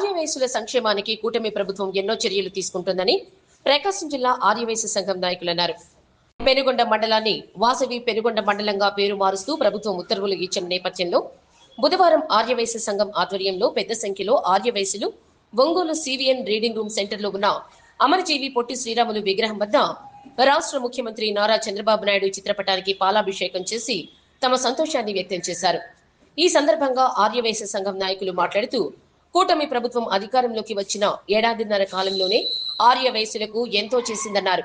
ఆర్యవయసుల సంక్షేమానికి కూటమి ప్రభుత్వం ఎన్నో చర్యలు తీసుకుంటుందని ప్రకాశం జిల్లా ఆర్యవైశ్య సంఘం నాయకులు అన్నారు. పెనుగొండ మండలాన్ని వాసవి పెనుగొండ మండలంగా పేరు మారుస్తూ ప్రభుత్వం ఉత్తర్వులు ఇచ్చిన నేపథ్యంలో బుధవారం ఆర్యవైశ్య సంఘం ఆధ్వర్యంలో పెద్ద సంఖ్యలో ఆర్యవైశ్యులు ఒంగోలు సివిఎన్ రీడింగ్ రూమ్ సెంటర్లో ఉన్న అమరజీవి పొట్టి శ్రీరాములు విగ్రహం వద్ద రాష్ట్ర ముఖ్యమంత్రి నారా చంద్రబాబు నాయుడు చిత్రపటానికి పాలాభిషేకం చేసి తమ సంతోషాన్ని వ్యక్తం చేశారు. ఈ సందర్భంగా ఆర్యవైశ్య సంఘం నాయకులు మాట్లాడుతూ కూటమి ప్రభుత్వం అధికారంలోకి వచ్చిన ఏడాదిన్నర కాలంలోనే ఆర్యవైశ్యులకు ఎంతో చేసిందన్నారు.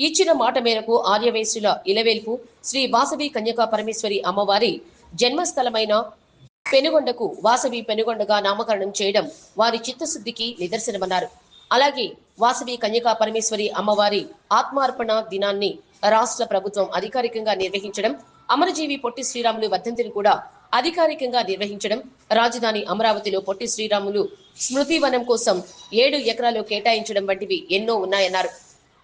ఇచ్చిన మాట మేరకు ఆర్యవైశ్యుల ఇలవేల్పు శ్రీ వాసవి కన్యకా పరమేశ్వరి అమ్మవారి జన్మస్థలమైన పెనుగొండకు వాసవి పెనుగొండగా నామకరణం చేయడం వారి చిత్తశుద్ధికి నిదర్శనమన్నారు. అలాగే వాసవి కన్యకా పరమేశ్వరి అమ్మవారి ఆత్మార్పణ దినాన్ని రాష్ట్ర ప్రభుత్వం అధికారికంగా నిర్వహించడం అమరజీవి పొట్టి శ్రీరాములు వర్ధంతిని కూడా అధికారికంగా నిర్వహించడం రాజధాని అమరావతిలో పొట్టి శ్రీరాములు స్మృతివనం కోసం ఏడు ఎకరాలు కేటాయించడం వంటివి ఎన్నో ఉన్నాయన్నారు.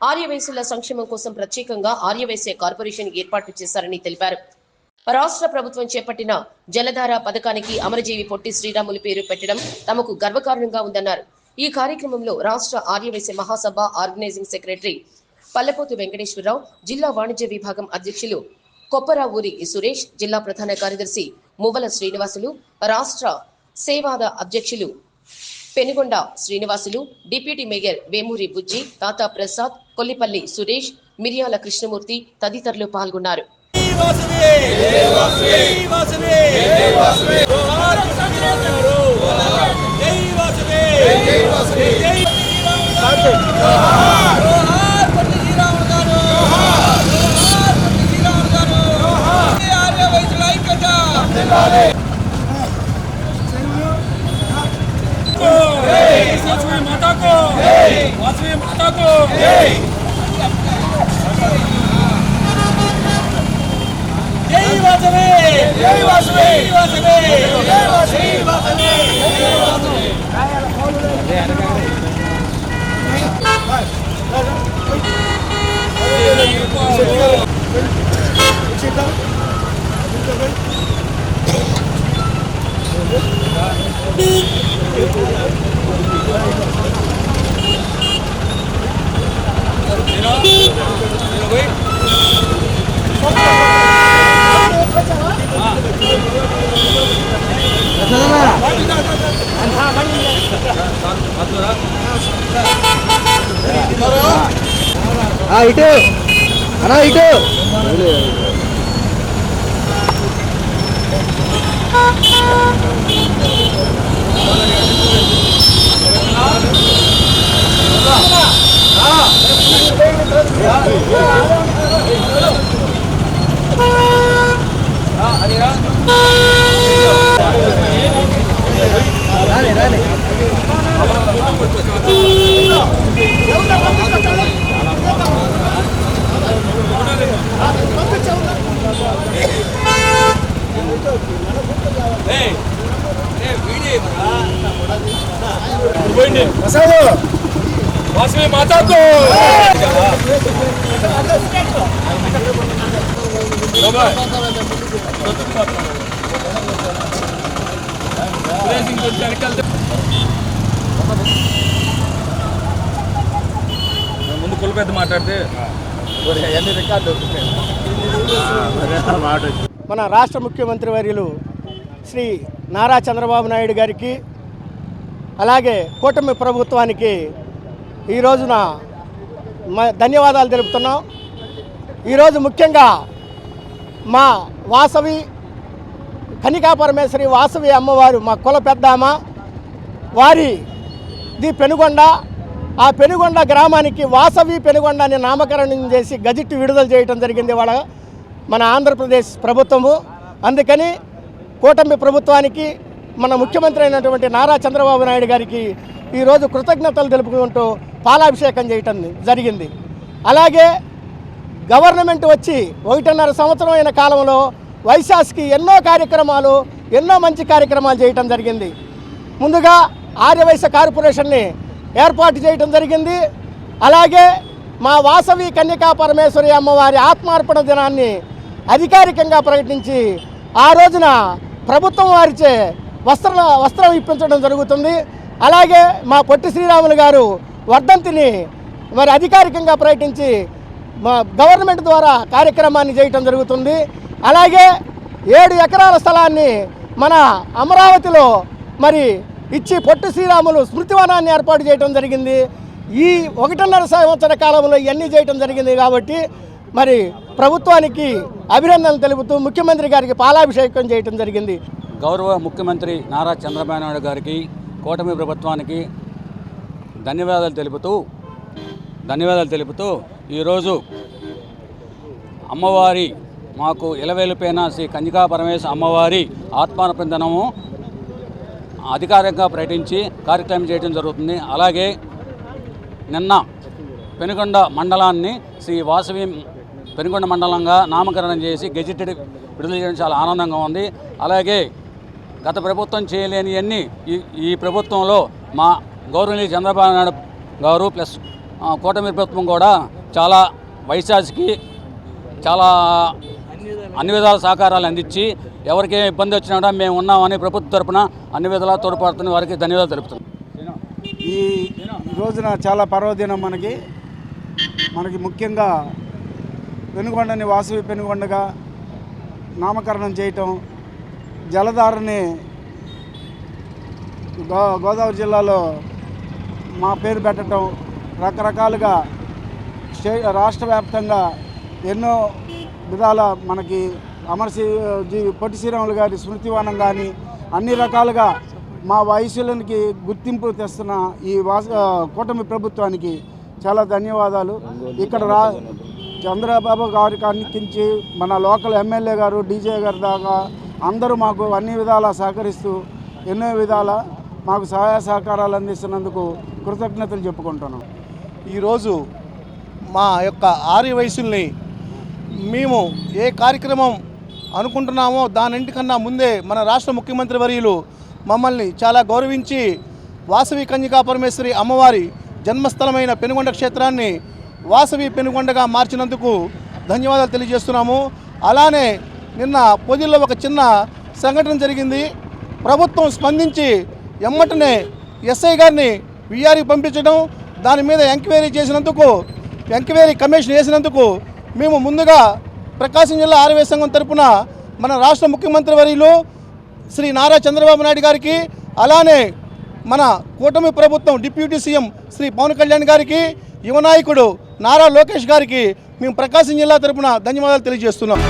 ఆర్యవైశ్యుల సంక్షేమం కోసం ప్రత్యేకంగా ఆర్యవైశ్య కార్పొరేషన్ ఏర్పాటు చేశారని తెలిపారు. రాష్ట్ర ప్రభుత్వం చేపట్టిన జలధార పథకానికి అమరజీవి పొట్టి శ్రీరాములు పేరు పెట్టడం తమకు గర్వకారణంగా ఉందన్నారు. ఈ కార్యక్రమంలో రాష్ట్ర ఆర్యవైశ్య మహాసభ ఆర్గనైజింగ్ సెక్రటరీ పల్లెపోతు వెంకటేశ్వరరావు జిల్లా వాణిజ్య విభాగం అధ్యక్షులు కొప్పరావూరి సురేష్ జిల్లా ప్రధాన కార్యదర్శి మువ్వల శ్రీనివాసులు రాష్ట్ర సేవాద అధ్యక్షులు పెనుగొండ శ్రీనివాసులు డిప్యూటీ మేయర్ వేమూరి బుజ్జి తాతా ప్రసాద్ కొల్లిపల్లి సురేష్ మిరియాల కృష్ణమూర్తి తదితరులు పాల్గొన్నారు Thank you జై వాసవి జై వాసవి జోహార్ కృష్ణరావు గారు జై వాసవి జై వాసవి జై జోహార్ జోహార్ పట్టి శ్రీరాములు గారు జోహార్ జోహార్ పట్టి శ్రీరాములు గారు జోహార్ ఆర్య వైశ్యుల ఐక్యత వాసవి మాతాకు జై వాసవి జై వాసవి వాసవి జై వాసవి జై వాసవి ఇటు. అనా ఇటు. వాసవి మాతాకు ముందు కులపెద్ద మాట్లాడితే అన్ని రికార్డు. మన రాష్ట్ర ముఖ్యమంత్రి వర్యులు శ్రీ నారా చంద్రబాబు నాయుడు గారికి అలాగే కూటమి ప్రభుత్వానికి ఈ రోజున మ- ధన్యవాదాలు తెలుపుతున్నాం. ఈరోజు ముఖ్యంగా మా వాసవి కనికా పరమేశ్వరి వాసవి అమ్మవారు మా కుల పెద్దామ వారి ది పెనుగొండ. ఆ పెనుగొండ గ్రామానికి వాసవి పెనుగొండ అని నామకరణం చేసి గజిట్ విడుదల చేయడం జరిగింది. వాళ్ళ మన ఆంధ్రప్రదేశ్ ప్రభుత్వము. అందుకని కూటమి ప్రభుత్వానికి మన ముఖ్యమంత్రి అయినటువంటి నారా చంద్రబాబు నాయుడు గారికి ఈరోజు కృతజ్ఞతలు తెలుపుకుంటూ పాలాభిషేకం చేయటం జరిగింది. అలాగే గవర్నమెంట్ వచ్చి ఒకటిన్నర సంవత్సరం అయిన కాలంలో వైశాస్కి ఎన్నో కార్యక్రమాలు ఎన్నో మంచి కార్యక్రమాలు చేయటం జరిగింది. ముందుగా ఆర్యవైశ్య కార్పొరేషన్ని ఏర్పాటు చేయటం జరిగింది. అలాగే మా వాసవి కన్యకా పరమేశ్వరి అమ్మవారి ఆత్మార్పణ దినాన్ని అధికారికంగా ప్రకటించి ఆ రోజున ప్రభుత్వం వారిచే వస్త్ర వస్త్రం ఇప్పించడం జరుగుతుంది. అలాగే మా పొట్టి శ్రీరాములు గారు వర్ధంతిని మరి అధికారికంగా ప్రకటించి మా గవర్నమెంట్ ద్వారా కార్యక్రమాన్ని చేయటం జరుగుతుంది. అలాగే ఏడు ఎకరాల స్థలాన్ని మన అమరావతిలో మరి ఇచ్చి పొట్టి శ్రీరాములు స్మృతివనాన్ని ఏర్పాటు చేయడం జరిగింది. ఈ ఒకటిన్నర సంవత్సర కాలంలో ఇవన్నీ చేయటం జరిగింది కాబట్టి మరి ప్రభుత్వానికి అభినందనలు తెలుపుతూ ముఖ్యమంత్రి గారికి పాలాభిషేకం చేయటం జరిగింది. గౌరవ ముఖ్యమంత్రి నారా చంద్రబాబు నాయుడు గారికి కూటమి ప్రభుత్వానికి ధన్యవాదాలు తెలుపుతూ ధన్యవాదాలు తెలుపుతూ ఈరోజు అమ్మవారి మాకు ఇలవేలుపైన శ్రీ కంజికా పరమేశ్వర అమ్మవారి ఆత్మానపిందనము అధికారికంగా ప్రకటించి కార్యక్రమం చేయడం జరుగుతుంది. అలాగే నిన్న పెనుగొండ మండలాన్ని శ్రీ వాసవి పెనుగొండ మండలంగా నామకరణం చేసి గెజిటెడ్ విడుదల చేయడం చాలా ఆనందంగా ఉంది. అలాగే గత ప్రభుత్వం చేయలేనివన్నీ ఈ ఈ ప్రభుత్వంలో మా గౌరవనీయ చంద్రబాబు నాయుడు గారు ప్లస్ కూటమి ప్రభుత్వం కూడా చాలా వైశాఖకి చాలా అన్ని విధాల సహకారాలు అందించి ఎవరికి ఇబ్బంది వచ్చినా కూడా మేము ఉన్నామని ప్రభుత్వం తరపున అన్ని విధాలా తోడ్పడుతున్న వారికి ధన్యవాదాలు తెలుపుతున్నాం. ఈ రోజున చాలా పర్వదినం మనకి. మనకి ముఖ్యంగా పెనుగొండని వాసవి పెనుగొండగా నామకరణం చేయటం జలధారని గో గోదావరి జిల్లాలో మా పేరు పెట్టడం రకరకాలుగా స్టే రాష్ట్ర వ్యాప్తంగా ఎన్నో విధాల మనకి అమర్సి పొట్టి శ్రీరాములు గారి స్మృతివనం కానీ అన్ని రకాలుగా మా వయసులకి గుర్తింపు తెస్తున్న ఈ వాస కూటమి ప్రభుత్వానికి చాలా ధన్యవాదాలు. ఇక్కడ రా చంద్రబాబు గారి కానికించి మన లోకల్ ఎమ్మెల్యే గారు డీజే గారి దాకా అందరూ మాకు అన్ని విధాలా సహకరిస్తూ ఎన్నో విధాల మాకు సహాయ సహకారాలు అందిస్తున్నందుకు కృతజ్ఞతలు చెప్పుకుంటున్నాం. ఈరోజు మా యొక్క ఆర్య వయసుల్ని మేము ఏ కార్యక్రమం అనుకుంటున్నామో దానింటికన్నా ముందే మన రాష్ట్ర ముఖ్యమంత్రి వర్యులు మమ్మల్ని చాలా గౌరవించి వాసవి కన్యకా పరమేశ్వరి అమ్మవారి జన్మస్థలమైన పెనుగొండ క్షేత్రాన్ని వాసవి పెనుగొండగా మార్చినందుకు ధన్యవాదాలు తెలియజేస్తున్నాము. అలానే నిన్న పొదిల్లో ఒక చిన్న సంఘటన జరిగింది. ప్రభుత్వం స్పందించి ఎమ్మటనే ఎస్ఐ గారిని విఆర్కి పంపించడం దాని మీద ఎంక్వైరీ చేసినందుకు ఎంక్వైరీ కమిషన్ వేసినందుకు మేము ముందుగా ప్రకాశం జిల్లా ఆర్వే సంఘం తరపున మన రాష్ట్ర ముఖ్యమంత్రి వర్యులు శ్రీ నారా చంద్రబాబు నాయుడు గారికి అలానే మన కూటమి ప్రభుత్వం డిప్యూటీ సీఎం శ్రీ పవన్ కళ్యాణ్ గారికి యువ నాయకుడు నారా లోకేష్ గారికి మేము ప్రకాశం జిల్లా తరపున ధన్యవాదాలు తెలియజేస్తున్నాం.